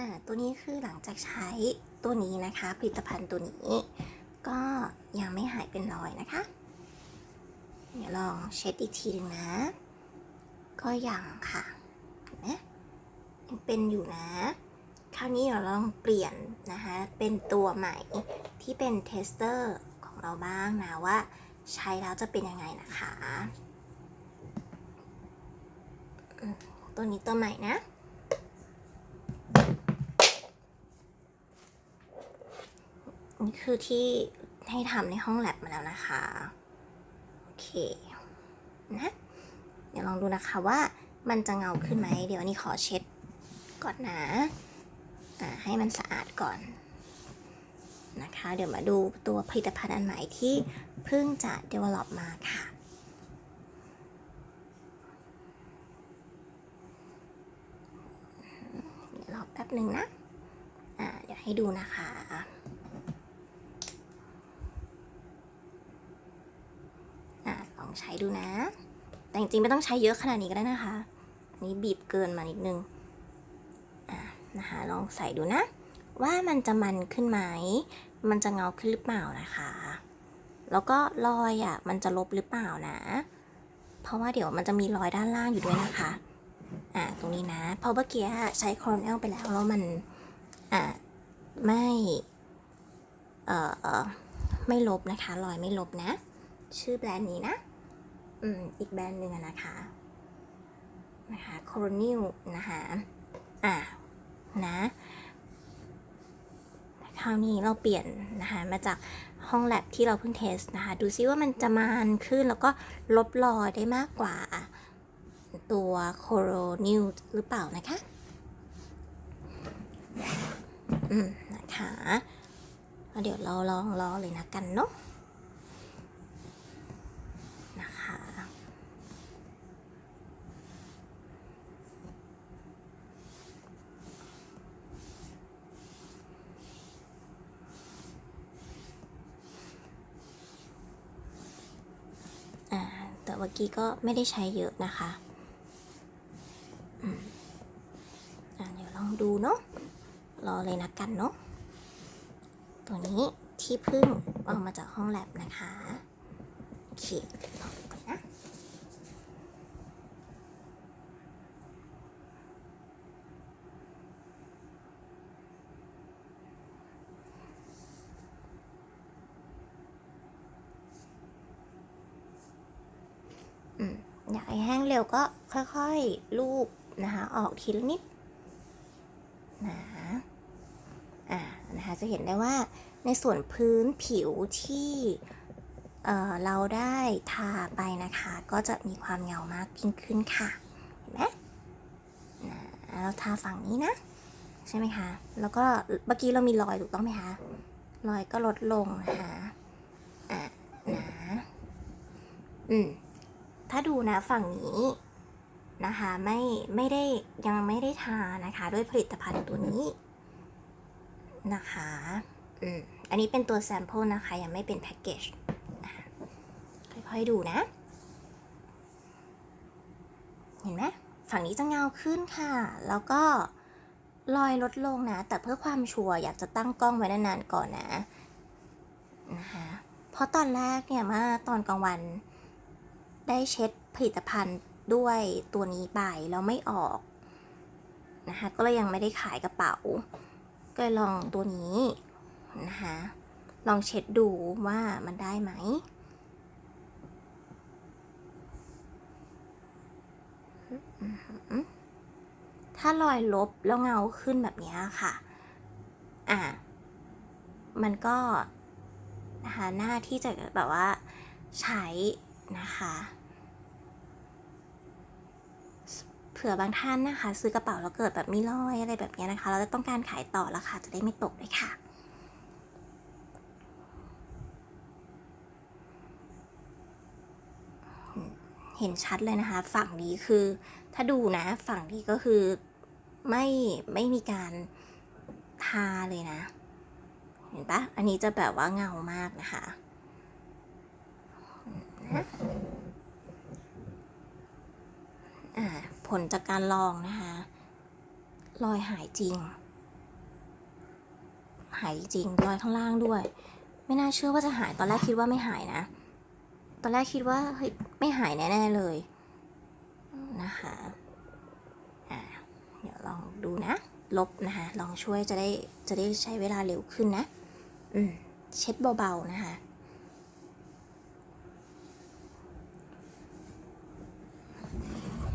อ่าตัวนี้คือหลังจากใช้ตัวนี้นะคะ ผลิตภัณฑ์ตัวนี้ ก็ยังไม่หายเป็นรอยนะคะ เดี๋ยวลองเช็ดอีกทีหนึ่งนะ ก็ยังค่ะเห็นไหมยังเป็นอยู่นะคราวนี้เราลองเปลี่ยนนะคะ เป็นตัวใหม่ที่เป็นเทสเตอร์ของเราบ้างนะว่าใช้แล้วจะเป็นยังไงนะคะ ตัวนี้ตัวใหม่นะ คือที่ให้ทำในห้องแลบมาแล้วนะคะ โอเค นะเดี๋ยวลองดูนะคะว่ามันจะเงาขึ้นไหม เดี๋ยวอันนี้ขอเช็ดก่อนนะอ่าให้มันสะอาดก่อนนะคะ เดี๋ยวมาดูตัวผลิตภัณฑ์อันใหม่ที่เพิ่งจะ develop มาค่ะเดี๋ยวรอแป๊บหนึ่งนะ อ่า เดี๋ยวให้ดูนะคะ อะลอง ใช้ดูนะ แต่จริงๆไม่ต้องใช้เยอะขนาดนี้ก็ได้นะคะ อันนี้บีบเกินมานิดนึง อะนะคะลองใส่ดูนะ ว่ามันจะมันขึ้นไหม มันจะเงาขึ้นหรือเปล่านะคะ แล้วก็รอยอะมันจะลบหรือเปล่านะ เพราะว่าเดี๋ยวมันจะมีรอยด้านล่างอยู่ด้วยนะคะ อะตรงนี้นะ เพราะเมื่อกี้ใช้ครอนเอลไปแล้วแล้วมัน อะไม่ เอ่อไม่ลบนะคะ รอยไม่ลบนะ ชื่อแบรนด์นี้นะ อืมอีกแบรนด์หนึ่งนะคะนะคะ c o r o n i l นะคะอะนะคราวนี้เราเปลี่ยนนะคะมาจากห้องแลบที่เราเพิ่งเทสนะคะ ดูซิว่ามันจะมานขึ้นแล้วก็ลบรอยได้มากกว่าตัว c o r o n i l หรือเปล่านะคะ อืมนะคะ เดี๋ยวเราลองรอเลยนะกันเนาะ อ่า แต่เมื่อกี้ก็ไม่ได้ใช้เยอะนะคะอ่าเดี๋ยวลองดูเนาะ รอเลยนะกันเนาะ ตัวนี้ที่พึ่งออกมาจากห้องแลบนะคะโอเคล อยากให้แห้งเร็วก็ค่อยๆลูบนะคะออกทีละนิดนะอ่านะคะจะเห็นได้ว่าในส่วนพื้นผิวที่เเราได้ทาไปนะคะ ก็จะมีความเงามากยิ่งขึ้นค่ะเห็นไหมนะเราทาฝั่งนี้นะ ใช่ไหมคะ แล้วก็เมื่อกี้เรามีรอยถูกต้องไหมคะรอยก็ลดลงนะคะอะนะอืม ถ้าดูนะฝั่งนี้นะคะไม่ไม่ได้ยังไม่ได้ทานะคะ ด้วยผลิตภัณฑ์ตัวนี้นะคะอืมอันนี้เป็นตัวแซมเปิลนะคะ ยังไม่เป็นแพ็กเกจค่อยๆดูนะ เห็นไหมฝั่งนี้จะเงาขึ้นค่ะ แล้วก็รอยลดลงนะ แต่เพื่อความชัวร์อยากจะตั้งกล้องไว้นานๆก่อนนะนะคะเพราะตอนแรกเนี่ยมื่อตอนกลางวัน ได้เช็ดผลิตภัณฑ์ด้วยตัวนี้ไปแล้วไม่ออกนะคะก็เลยยังไม่ได้ขายกระเป๋า ก็ลยลองตัวนี้นะคะลองเช็ดดูว่ามันได้ไหมถ้ารอยลบแล้วเงาขึ้นแบบนี้ค่ะ อะ มันก็นะคะหน้าที่จะแบบว่าใช้นะคะ เผื่อบางท่านนะคะ ซื้อกระเป๋าแล้วเกิดแบบมีรอยอะไรแบบนี้นะคะ เราจะต้องการขายต่อราคาจะได้ไม่ตกเลยค่ะเห็นชัดเลยนะคะ ฝั่งนี้คือถ้าดูนะฝั่งนี้ก็คือไม่ไม่มีการทาเลยนะ เห็นปะอันนี้จะแบบว่าเงามากนะคะนะอ่า ผลจากการลองนะคะรอยหายจริง หายจริงรอยข้างล่างด้วย ไม่น่าเชื่อว่าจะหายตอนแรกคิดว่าไม่หายนะ ตอนแรกคิดว่าเฮ้ยไม่หายแน่ๆเลยนะคะอ่าเดี๋ยวลองดูนะ ลบนะคะลองช่วยจะได้จะได้ใช้เวลาเร็วขึ้นนะ อืมเช็ดเบาๆนะคะ